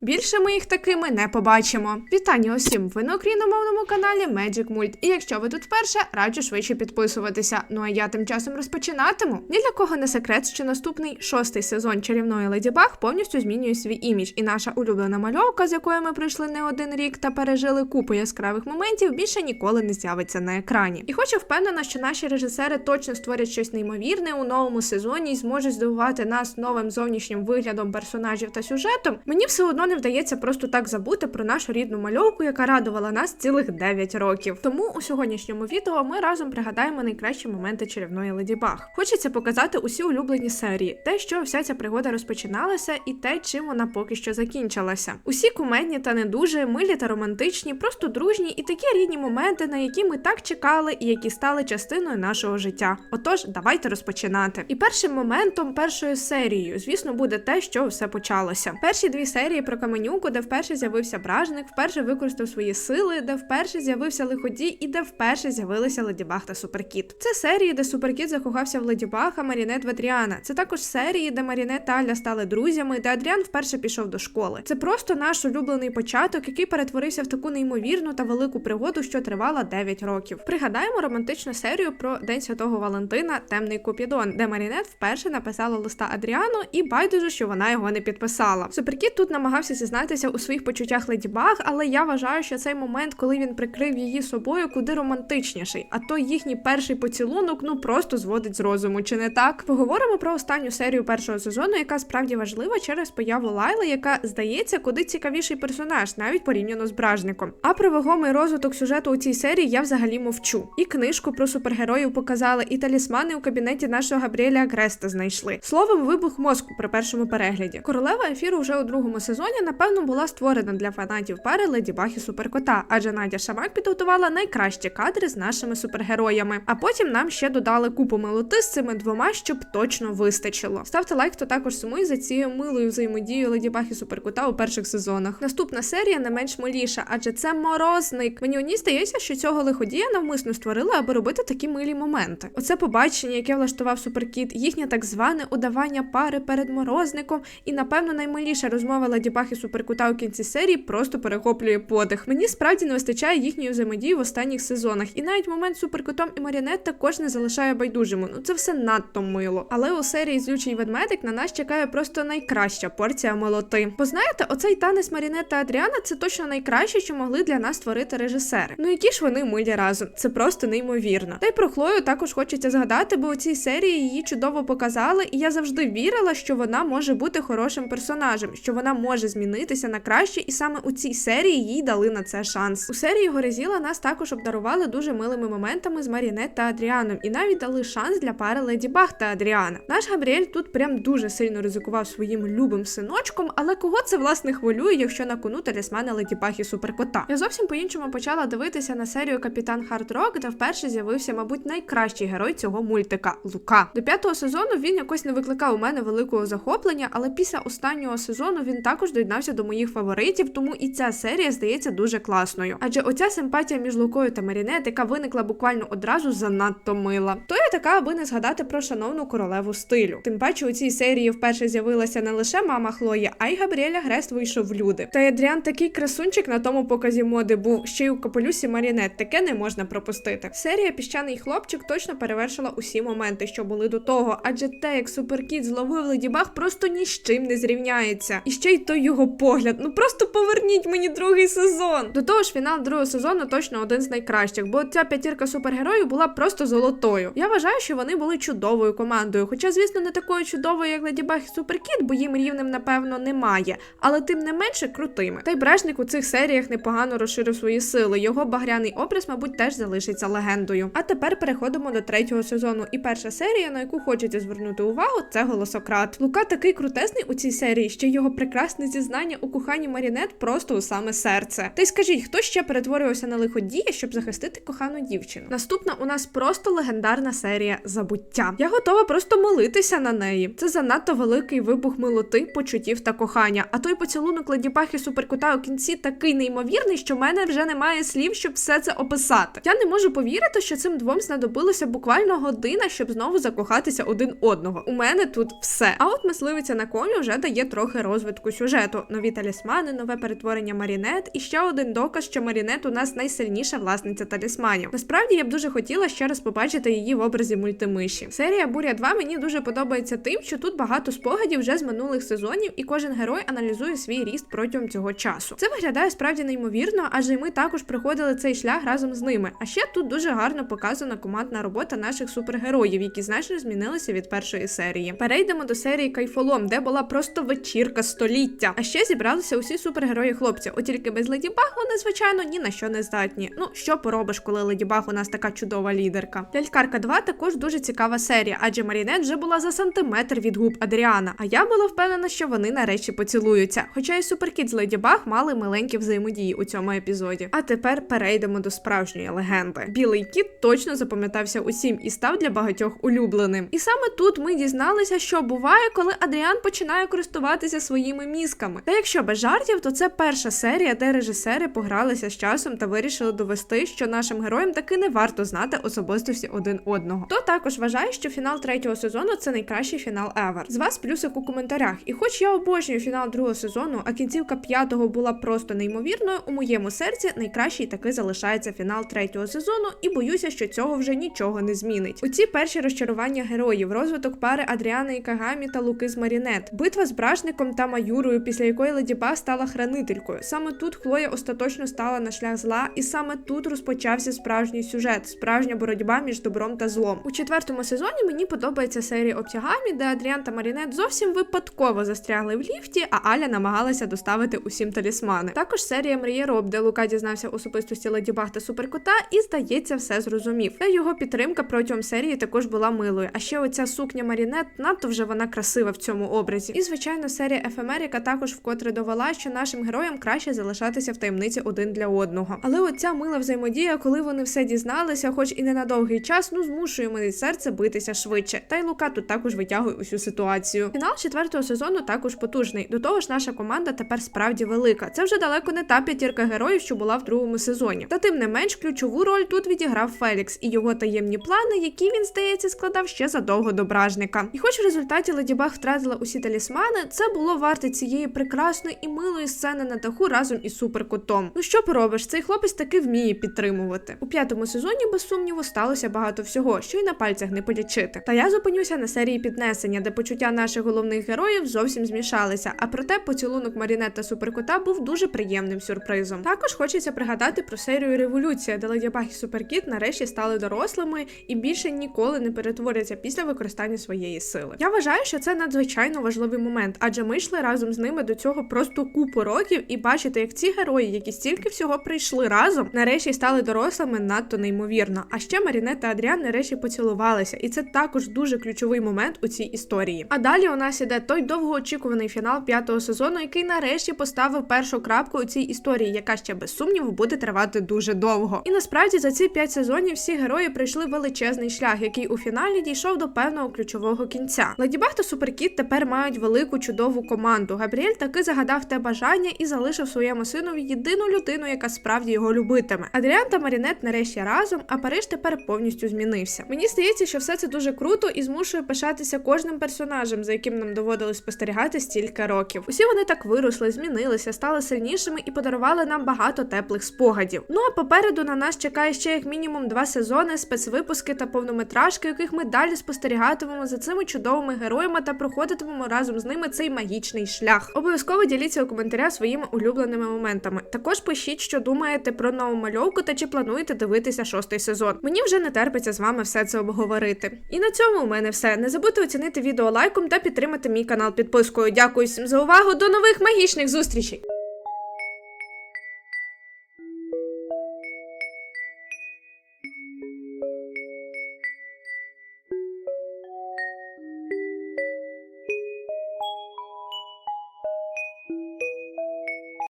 Більше ми їх такими не побачимо. Вітання усім! Ви на україномовному каналі Magic Mult. І якщо ви тут вперше, раджу швидше підписуватися. Ну а я тим часом розпочинатиму. Ні для кого не секрет, що наступний шостий сезон чарівної Леді Баг повністю змінює свій імідж, і наша улюблена мальовка, з якою ми пройшли не один рік та пережили купу яскравих моментів, більше ніколи не з'явиться на екрані. І хоч впевнена, що наші режисери точно створять щось неймовірне у новому сезоні і зможуть здивувати нас новим зовнішнім виглядом персонажів та сюжетом, мені все одно не вдається просто так забути про нашу рідну мальовку, яка радувала нас цілих 9 років. Тому у сьогоднішньому відео ми разом пригадаємо найкращі моменти чарівної Леді Баг. Хочеться показати усі улюблені серії, те, що вся ця пригода розпочиналася, і те, чим вона поки що закінчилася. Усі кумедні та не дуже, милі та романтичні, просто дружні і такі рідні моменти, на які ми так чекали і які стали частиною нашого життя. Отож, давайте розпочинати. І першим моментом, першою серією, звісно, буде те, що все почалося. Перші дві серії про Каменюку, де вперше з'явився бражник, вперше використав свої сили, де вперше з'явився лиходій і де вперше з'явилися Леді Баг та Суперкіт. Це серії, де Суперкіт закохався в Леді Баг, а Марінет в Адріана. Це також серії, де Марінет та Аля стали друзями, де Адріан вперше пішов до школи. Це просто наш улюблений початок, який перетворився в таку неймовірну та велику пригоду, що тривала 9 років. Пригадаємо романтичну серію про День Святого Валентина Темний Купідон, де Марінет вперше написала листа Адріану і байдуже, що вона його не підписала. Суперкіт тут намагався зізнатися у своїх почуттях Леді Баг, але я вважаю, що цей момент, коли він прикрив її собою, куди романтичніший. А той їхній перший поцілунок ну просто зводить з розуму, чи не так? Поговоримо про останню серію першого сезону, яка справді важлива через появу Лайли, яка здається куди цікавіший персонаж, навіть порівняно з бражником. А про вагомий розвиток сюжету у цій серії я взагалі мовчу. І книжку про супергероїв показали, і талісмани у кабінеті нашого Габріеля Агреста знайшли. Словом, вибух мозку при першому перегляді. Королева ефіру вже у другому сезоні, напевно, була створена для фанатів пари Леді Баг і Суперкота, адже Надя Шамак підготувала найкращі кадри з нашими супергероями. А потім нам ще додали купу милоти з цими двома, щоб точно вистачило. Ставте лайк, хто також сумує за цією милою взаємодією Леді Баг і Суперкота у перших сезонах. Наступна серія не менш миліша, адже це морозник. Мені одній здається, що цього лиходія навмисно створили, аби робити такі милі моменти. Оце побачення, яке влаштував Суперкіт, їхнє так зване удавання пари перед морозником, і напевно наймиліша розмова Леді Баг і Суперкута у кінці серії просто перехоплює подих. Мені справді не вистачає їхньої взаємодії в останніх сезонах, і навіть момент з суперкотом і Марінет також не залишає байдужими. Ну це все надто мило. Але у серії Злючий ведмедик на нас чекає просто найкраща порція молоти. Бо знаєте, оцей танець Марінет та Адріана це точно найкраще, що могли для нас створити режисери. Ну які ж вони милі разом. Це просто неймовірно. Та й про Хлою також хочеться згадати, бо у цій серії її чудово показали, і я завжди вірила, що вона може бути хорошим персонажем, що вона може змінитися на краще, і саме у цій серії їй дали на це шанс. У серії Горезіла нас також обдарували дуже милими моментами з Марінет та Адріаном, і навіть дали шанс для пари Леді Баг та Адріана. Наш Габріель тут прям дуже сильно ризикував своїм любим синочком, але кого це власне хвилює, якщо на кону талісмани Леді Баг і Суперкота? Я зовсім по-іншому почала дивитися на серію Капітан Хардрок, де вперше з'явився, мабуть, найкращий герой цього мультика Лука. До п'ятого сезону він якось не викликав у мене великого захоплення, але після останнього сезону він також доєднався до моїх фаворитів, тому і ця серія здається дуже класною. Адже оця симпатія між Лукою та Марінет, яка виникла буквально одразу, занадто мила. То я така, аби не згадати про шановну королеву стилю. Тим паче у цій серії вперше з'явилася не лише мама Хлої, а й Габріеля Грест вийшов в люди. Та й Адріан такий красунчик на тому показі моди був ще й у капелюсі Марінет. Таке не можна пропустити. Серія Піщаний хлопчик точно перевершила усі моменти, що були до того, адже те, як суперкіт зловив Леді Баг, просто ні з чим не зрівняється. І ще й той його погляд. Ну просто поверніть мені другий сезон. До того ж, фінал другого сезону точно один з найкращих, бо ця п'ятірка супергероїв була просто золотою. Я вважаю, що вони були чудовою командою. Хоча, звісно, не такою чудовою, як Леді Баг і Суперкіт, бо їм рівнем, напевно, немає. Але тим не менше крутими. Та й бражник у цих серіях непогано розширив свої сили. Його багряний образ, мабуть, теж залишиться легендою. А тепер переходимо до третього сезону. І перша серія, на яку хочеться звернути увагу, це голосократ. Лука такий крутезний у цій серії, що його прекрасне зізнання у коханні Марінет просто у саме серце. Та й скажіть, хто ще перетворювався на лиходія, щоб захистити кохану дівчину? Наступна у нас просто легендарна серія забуття. Я готова просто молитися на неї. Це занадто великий вибух милоти, почуттів та кохання. А той поцілунок Леді Баг і суперкота у кінці такий неймовірний, що в мене вже немає слів, щоб все це описати. Я не можу повірити, що цим двом знадобилося буквально година, щоб знову закохатися один одного. У мене тут все. А от мисливиця на комі вже дає трохи розвитку сюжету. Сюжету: нові талісмани, нове перетворення Марінет і ще один доказ, що Марінет у нас найсильніша власниця талісманів. Насправді я б дуже хотіла ще раз побачити її в образі мультимиші. Серія Буря 2 мені дуже подобається тим, що тут багато спогадів вже з минулих сезонів, і кожен герой аналізує свій ріст протягом цього часу. Це виглядає справді неймовірно, адже ми також проходили цей шлях разом з ними. А ще тут дуже гарно показана командна робота наших супергероїв, які значно змінилися від першої серії. Перейдемо до серії Кайфолом, де була просто вечірка століття. А ще зібралися усі супергерої хлопці. От тільки без Леді Баг вони, звичайно, ні на що не здатні. Ну що поробиш, коли Леді Баг у нас така чудова лідерка. Лялькарка 2 також дуже цікава серія, адже Марінет вже була за сантиметр від губ Адріана. А я була впевнена, що вони нарешті поцілуються. Хоча і Суперкіт з Леді Баг мали миленькі взаємодії у цьому епізоді. А тепер перейдемо до справжньої легенди. Білий кіт точно запам'ятався усім і став для багатьох улюбленим. І саме тут ми дізналися, що буває, коли Адріан починає користуватися своїми мізками. Та якщо без жартів, то це перша серія, де режисери погралися з часом та вирішили довести, що нашим героям таки не варто знати особистості один одного. То також вважає, що фінал третього сезону це найкращий фінал ever. З вас плюсик у коментарях. І хоч я обожнюю фінал другого сезону, а кінцівка п'ятого була просто неймовірною, у моєму серці найкращий таки залишається фінал третього сезону, і боюся, що цього вже нічого не змінить. У ці перші розчарування героїв, розвиток пари Адріани і Кагамі та Луки з Марінет, битва з бражником та Маюрою, після якої Леді Баг стала хранителькою. Саме тут Хлоя остаточно стала на шлях зла, і саме тут розпочався справжній сюжет, справжня боротьба між добром та злом. У четвертому сезоні мені подобається серія Обтягамі, де Адріан та Марінет зовсім випадково застрягли в ліфті, а Аля намагалася доставити усім талісмани. Також серія Мрія Роб, де Лука дізнався особистості Леді Баг та Суперкота, і здається, все зрозумів. Та його підтримка протягом серії також була милою. А ще оця сукня Марінет надто вже вона красива в цьому образі. І звичайно, серія Ефемерика також вкотре довела, що нашим героям краще залишатися в таємниці один для одного. Але оця мила взаємодія, коли вони все дізналися, хоч і не на довгий час, ну змушує мене серце битися швидше. Та й Лука тут також витягує усю ситуацію. Фінал четвертого сезону також потужний. До того ж, наша команда тепер справді велика. Це вже далеко не та п'ятірка героїв, що була в другому сезоні. Та тим не менш, ключову роль тут відіграв Фелікс і його таємні плани, які він здається складав ще задовго до бражника. І хоч в результаті Леді Баг втратила усі талісмани, це було варте цієї прекрасної і милої сцени на даху разом із суперкотом. Ну що поробиш, цей хлопець таки вміє підтримувати. У п'ятому сезоні, без сумніву, сталося багато всього, що й на пальцях не полічити. Та я зупинюся на серії піднесення, де почуття наших головних героїв зовсім змішалися. А проте поцілунок Марінет та суперкота був дуже приємним сюрпризом. Також хочеться пригадати про серію Революція, де Леді і Суперкіт нарешті стали дорослими і більше ніколи не перетворяться після використання своєї сили. Я вважаю, що це надзвичайно важливий момент, адже ми йшли разом з ними до цього просто купу років, і бачити, як ці герої, які стільки всього прийшли разом, нарешті стали дорослими надто неймовірно. А ще Марінет та Адріан нарешті поцілувалися, і це також дуже ключовий момент у цій історії. А далі у нас іде той довгоочікуваний фінал п'ятого сезону, який нарешті поставив першу крапку у цій історії, яка ще без сумніву буде тривати дуже довго. І насправді за ці п'ять сезонів всі герої пройшли величезний шлях, який у фіналі дійшов до певного ключового кінця. Леді Баг та Суперкіт тепер мають велику чудову команду. Габріель таки загадав те бажання і залишив своєму синові єдину людину, яка справді його любитиме. Адріан та Марінет нарешті разом, а Париж тепер повністю змінився. Мені здається, що все це дуже круто і змушує пишатися кожним персонажем, за яким нам доводилось спостерігати стільки років. Усі вони так виросли, змінилися, стали сильнішими і подарували нам багато теплих спогадів. Ну а попереду на нас чекає ще як мінімум два сезони, спецвипуски та повнометражки, яких ми далі спостерігатимемо за цими чудовими героями та проходитимемо разом з ними цей магічний шлях. Обов'язково діліться у коментарях своїми улюбленими моментами. Також пишіть, що думаєте про нову мальовку та чи плануєте дивитися шостий сезон. Мені вже не терпиться з вами все це обговорити. І на цьому у мене все. Не забудьте оцінити відео лайком та підтримати мій канал підпискою. Дякую всім за увагу. До нових магічних зустрічей!